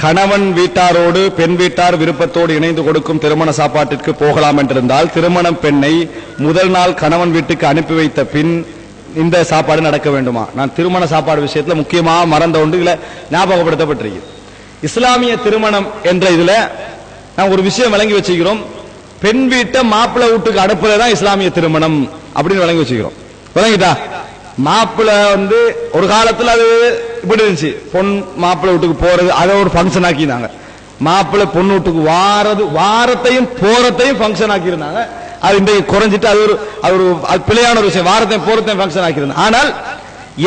கணவன் வீட்டாரோடு பெண் வீட்டார் விருப்பத்தோடு இணைந்து கொடுக்கும் திருமண சாப்பாட்டிற்கு போகலாம் என்றிருந்தால் திருமணம் பெண்ணை முதல் நாள் கணவன் வீட்டுக்கு அனுப்பி வைத்த பின் இந்த சாப்பாடு நடக்க வேண்டுமா? நான் திருமண சாப்பாடு விஷயத்துல முக்கியமாக மறந்த ஒன்று இல்லை ஞாபகப்படுத்தப்பட்டிருக்கு இஸ்லாமிய திருமணம் என்ற இதுல நான் ஒரு விஷயம் விளங்கி வச்சுக்கிறோம். பெண் வீட்டை மாப்பிள்ளை வீட்டுக்கு அனுப்புறதுதான் இஸ்லாமிய திருமணம் அப்படின்னு விளங்கி வச்சுக்கிறோம். விளங்கிட்டா? மாப்பிள்ளை வந்து ஒரு காலத்துல அது இப்படி இருந்துச்சு. பொன் மாப்பிள்ளை வீட்டுக்கு போறது அதை ஒரு ஃபங்க்ஷன் ஆக்கினாங்க மாப்பிள்ளை பொண்ணு வீட்டுக்கு வாரது வாரத்தையும் போறத்தையும் ஃபங்க்ஷன் ஆக்கியிருந்தாங்க. அது இன்றைக்கு குறைஞ்சிட்டு அது ஒரு அது ஒரு அது பிழையான ஒரு விஷயம். வாரத்தையும் போறதையும் ஃபங்க்ஷன் ஆக்கியிருந்தாங்க. ஆனால்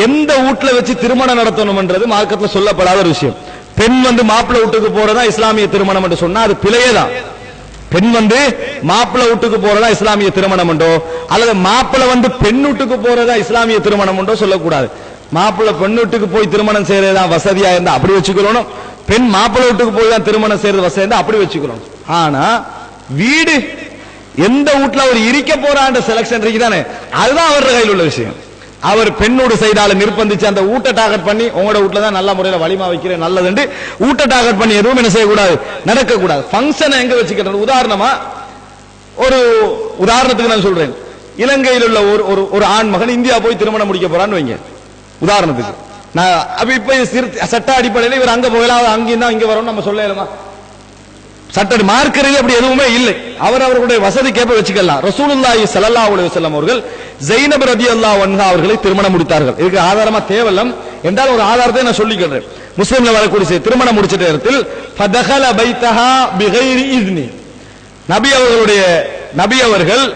எந்த வீட்டுல வச்சு திருமணம் நடத்தணும்ன்றது மார்க்கத்துல சொல்லப்படாத ஒரு விஷயம். பெண் வந்து மாப்பிள்ளை வீட்டுக்கு போறதா இஸ்லாமிய திருமணம் என்று சொன்னா அது பிழையே தான் பெண் வந்து மாப்பிள்ளை வீட்டுக்கு போறதா இஸ்லாமிய திருமணம் உண்டோ? அல்லது மாப்பிள்ளை வந்து பெண் வீட்டுக்கு போறதா இஸ்லாமிய திருமணம் உண்டோ சொல்லக்கூடாது. மாப்பிள்ளை பெண் வீட்டுக்கு போய் திருமணம் செய்யறதுதான் வசதியா இருந்தா அப்படி வச்சுக்கணும். பெண் மாப்பிள்ளை வீட்டுக்கு போய் தான் திருமணம் செய்யறது வசதி இருந்தா அப்படி வச்சுக்கணும். ஆனா வீடு எந்த வீட்டுல அவர் இருக்க போறான்ற செலக்ஷன் இருக்குதானே அதுதான் அவர் கையில் உள்ள விஷயம். அவர் பெண்ணோடு செய்தாலும் நிர்பந்திச்சு அந்த ஊட்ட டார்கெட் பண்ணி உங்களோட வீட்டுல தான் நல்ல முறையில வலிமா வைக்கிறேன் நல்லதுண்டு. ஊட்ட டார்கெட் பண்ணி எதுவும் என்ன செய்யக்கூடாது? நடக்க கூடாது ஃபங்க்ஷனை எங்க வச்சுக்கிறது? உதாரணமா ஒரு உதாரணத்துக்கு நான் சொல்றேன். இலங்கையில் உள்ள ஒரு ஒரு ஒரு ஆண் மகன் இந்தியா போய் திருமணம் முடிக்க போறான்னு வைங்க. உதாரணத்துக்கு. நான் அப்ப இப்ப சிறு- சட்ட அடிப்படையில் இவர் அங்க போகலாம் அங்கேயும் தான் இங்க வரும் நம்ம சொல்லலாமா? சட்ட மார்க்கரில் அப்படி எதுவுமே இல்லை. அவர் அவர்களுடைய கேப்ப வச்சுக்கலாம். ரசூலுல்லாஹி ஸல்லல்லாஹு அலைஹி வஸல்லம் அவர்கள் ஜெயினப் ரலியல்லாஹு அன்ஹா அவர்களை திருமணம் முடித்தார்கள். இதுக்கு ஆதாரமா தேவலம் என்றால் ஒரு ஆதாரத்தை நான் சொல்லிக்கிறேன் முஸ்லீம்ல வரக்கூடிய திருமணம் முடிச்ச நேரத்தில் ஃபதகல பைத்தஹா பிகைரி இத்னி நபி அவர்களுடைய நபி அவர்கள்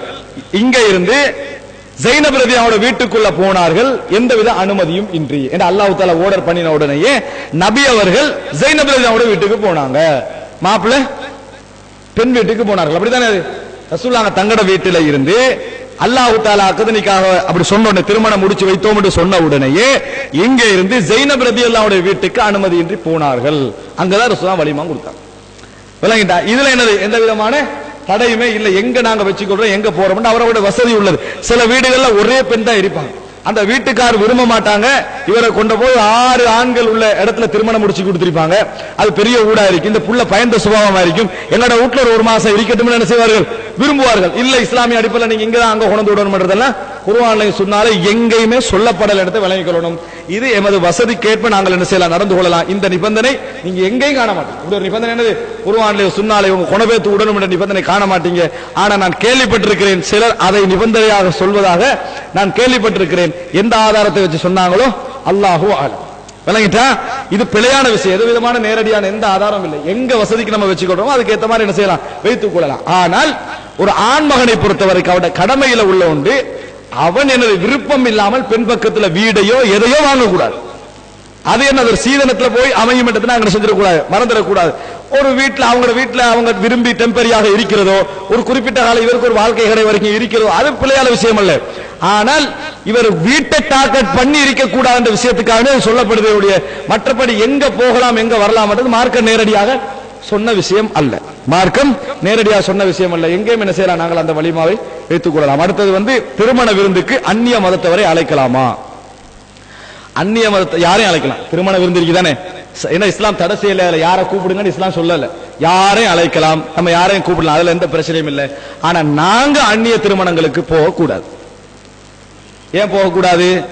இங்க இருந்து ஜெயினப் அவரோட வீட்டுக்குள்ள போனார்கள். எந்தவித அனுமதியும் இன்றி. என்று அல்லாஹு தாலா ஓர்டர் பண்ணின உடனேயே நபி அவர்கள் ஜெயினப் அவரோட வீட்டுக்கு போனாங்க. மாப்பிள்ள பெண் வீட்டுக்கு போனார்கள். அப்படித்தானே அது? தங்கட வீட்டில இருந்து அல்லாஹு தாலா அகதனிக்காக அப்படி சொன்ன திருமணம் முடிச்சு வைத்தோம் என்று சொன்ன உடனேயே இங்க இருந்து ஜெயினப் ரதி அல்லாவுடைய வீட்டுக்கு அனுமதியின்றி போனார்கள். அங்கதான் ரசூலா வலிமா கொடுத்தாங்க. விளங்கிட்டா? இதுல என்னது? எந்த விதமான தடையுமே இல்லை. எங்க நாங்க வச்சுக்கொள்றோம் எங்க போறோம் அவரோட வசதி உள்ளது. சில வீடுகள்ல ஒரே பெண் தான் இருப்பாங்க. அந்த வீட்டுக்கார் விரும்ப மாட்டாங்க. இவரை கொண்ட போய் ஆறு ஆண்கள் உள்ள இடத்துல திருமணம் முடிச்சு கொடுத்திருப்பாங்க. அது பெரிய ஊடா இருக்கு. இந்த புள்ள பயந்த சுபாவமா இருக்கும். எங்களோட வீட்டுல ஒரு மாசம் இருக்கட்டும் என்ன செய்வார்கள்? விரும்புவார்கள். இல்ல இஸ்லாமிய அடிப்படையில் நீங்க இங்கதான் அங்க கொண்டு விடணும்ன்றதெல்லாம் குருவான்லையும் சொன்னாலே எங்கேயுமே சொல்லப்படல இடத்தை விளங்கிக் கொள்ளணும். இது எமது வசதிக்கேற்ப நாங்கள் என்ன செய்யலாம் நடந்து கொள்ளலாம். இந்த நிபந்தனை நீங்க எங்கேயும் காண மாட்டோம் இப்படி ஒரு நிபந்தனை என்னது? குருவான்லையும் சொன்னாலே உங்க குணபேத்து உடனும் என்ற நிபந்தனை காண மாட்டீங்க. ஆனா நான் கேள்விப்பட்டிருக்கிறேன். சிலர் அதை நிபந்தனையாக சொல்வதாக நான் கேள்விப்பட்டிருக்கிறேன். எந்த ஆதாரத்தை வச்சு சொன்னாங்களோ அல்லாஹு ஆலம் விளங்கிட்டா? இது பிழையான விஷயம். எது விதமான நேரடியான எந்த ஆதாரம் இல்லை. எங்க வசதிக்கு நம்ம வச்சுக்கொள்றோமோ அதுக்கு ஏத்த மாதிரி என்ன செய்யலாம்? வைத்துக் கொள்ளலாம். ஆனால் ஒரு ஆண் மகனை பொறுத்தவரைக்கும் அவருடைய கடமையில உள்ள உண்டு அவன் எனது விருப்பம் இல்லாமல் பெண் பக்கத்துல வீடையோ எதையோ வாங்கக்கூடாது. அது என்ன ஒரு சீதனத்துல போய் அமையும் என்றது நாங்க செஞ்சிடக்கூடாது மறந்துடக்கூடாது. ஒரு வீட்டுல அவங்க வீட்டுல அவங்க விரும்பி டெம்பரியாக இருக்கிறதோ ஒரு குறிப்பிட்ட கால இவருக்கு ஒரு வாழ்க்கை கடை வரைக்கும் இருக்கிறதோ அது பிள்ளையான விஷயம் அல்ல. ஆனால் இவர் வீட்டை டார்கெட் பண்ணி இருக்கக்கூடாது என்ற விஷயத்துக்காக சொல்லப்படுது மற்றபடி எங்க போகலாம் எங்க வரலாம் மார்க்க நேரடியாக சொன்ன விஷயம் அல்ல. மார்க்கம் நேரடியாக சொன்ன விஷயம் அல்ல. எங்கேயும் என்ன செய்யலாம்? நாங்கள் அந்த வலிமாவை வைத்துக் கொள்ளலாம். அடுத்தது வந்து திருமண விருந்துக்கு அந்நிய மதத்தவரை அழைக்கலாமா? அந்நிய மதத்தை யாரையும் அழைக்கலாம்? திருமண விருந்து இருக்குதானே? ஏன்னா இஸ்லாம் தடை செய்யல. யாரை கூப்பிடுங்கன்னு இஸ்லாம் சொல்லல. யாரையும் அழைக்கலாம். நம்ம யாரையும் கூப்பிடலாம். அதுல எந்த பிரச்சனையும் இல்லை. ஆனா நாங்க அந்நிய திருமணங்களுக்கு போகக்கூடாது. ஏன் போகக்கூடாது?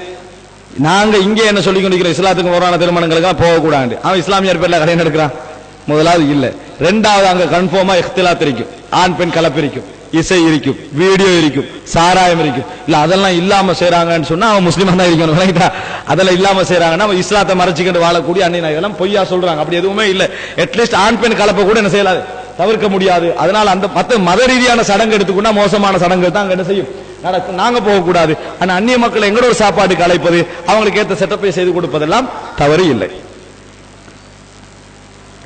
நாங்க இங்க என்ன சொல்லி கொண்டிருக்கிறோம்? இஸ்லாத்துக்கு முரணான திருமணங்களுக்கு போகக்கூடாது அவன் இஸ்லாமியர் பேர்ல கடையை நடக்கிறான் முதலாவது இல்லை. ரெண்டாவது அங்க கன்ஃபார்மா இஃப்திலாத் இருக்கும். ஆண் பெண் கலப்பிரிக்கும் இசை இருக்கும். வீடியோ இருக்கும். சாராயம் இருக்கும். இல்ல அதெல்லாம் இல்லாம செய்யறாங்கன்னு சொன்னா அவன் முஸ்லீமா தான் இருக்கணும் விளங்கிட்டா அதெல்லாம் இல்லாம செய்யறாங்கன்னா அவன் இஸ்லாத்தை மறைச்சிக்கிட்டு வாழக்கூடிய அண்ணன் இதெல்லாம் பொய்யா சொல்றாங்க. அப்படி எதுவுமே இல்ல. அட்லீஸ்ட் ஆண் பெண் கலப்பை கூட என்ன செய்யலாது? தவிர்க்க முடியாது. அதனால அந்த மத்த மத ரீதியான சடங்கு எடுத்துக்கொண்டா மோசமான சடங்கு தான் அங்க என்ன செய்யும்? நடக்கும் நாங்க போகக்கூடாது. ஆனா அந்நிய மக்களை எங்களோட ஒரு சாப்பாட்டுக்கு அழைப்பது அவங்களுக்கு ஏற்ற செட்டப்பை செய்து கொடுப்பதெல்லாம் தவறு இல்லை.